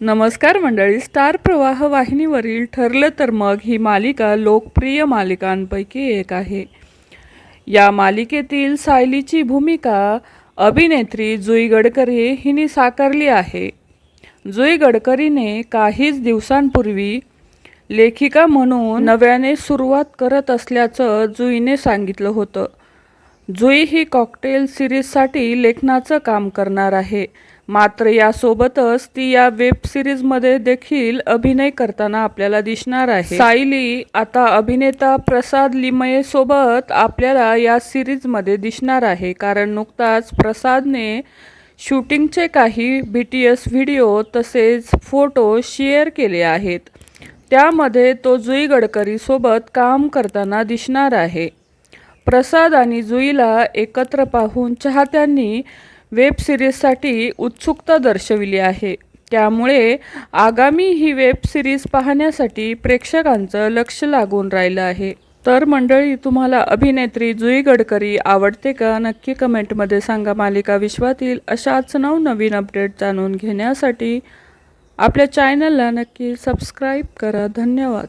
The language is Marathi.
नमस्कार मंडळी स्टार प्रवाह वाहिनीवरील ठरलं तर मग ही मालिका लोकप्रिय मालिकांपैकी एक आहे. या मालिकेतील सायलीची भूमिका अभिनेत्री जुई गडकरी हिने साकारली आहे. जुई गडकरीने काहीच दिवसांपूर्वी लेखिका म्हणून नव्याने सुरुवात करत असल्याचं जुईने सांगितलं होतं. जुई ही कॉकटेल सिरीजसाठी लेखनाचं काम करणार आहे. मात्र यासोबतच ती या वेब सिरीजमध्ये देखील अभिनय करताना आपल्याला दिसणार आहे. सायली आता अभिनेता प्रसाद लिमये सोबत आपल्याला या सिरीजमध्ये दिसणार आहे. कारण नुकताच प्रसादने शूटिंगचे काही बी टी एस व्हिडिओ तसेच फोटो शेअर केले आहेत. त्यामध्ये तो जुई गडकरीसोबत काम करताना दिसणार आहे. प्रसाद आणि जुईला एकत्र पाहून चाहत्यांनी वेब सिरीजसाठी उत्सुकता दर्शविली आहे. त्यामुळे आगामी ही वेब सिरीज पाहण्यासाठी प्रेक्षकांचं लक्ष लागून राहिलं आहे. तर मंडळी तुम्हाला अभिनेत्री जुई गडकरी आवडते का? नक्की कमेंटमध्ये सांगा. मालिका विश्वातील अशाच नवनवीन अपडेट जाणून घेण्यासाठी आपल्या चॅनलला नक्की सबस्क्राईब करा. धन्यवाद.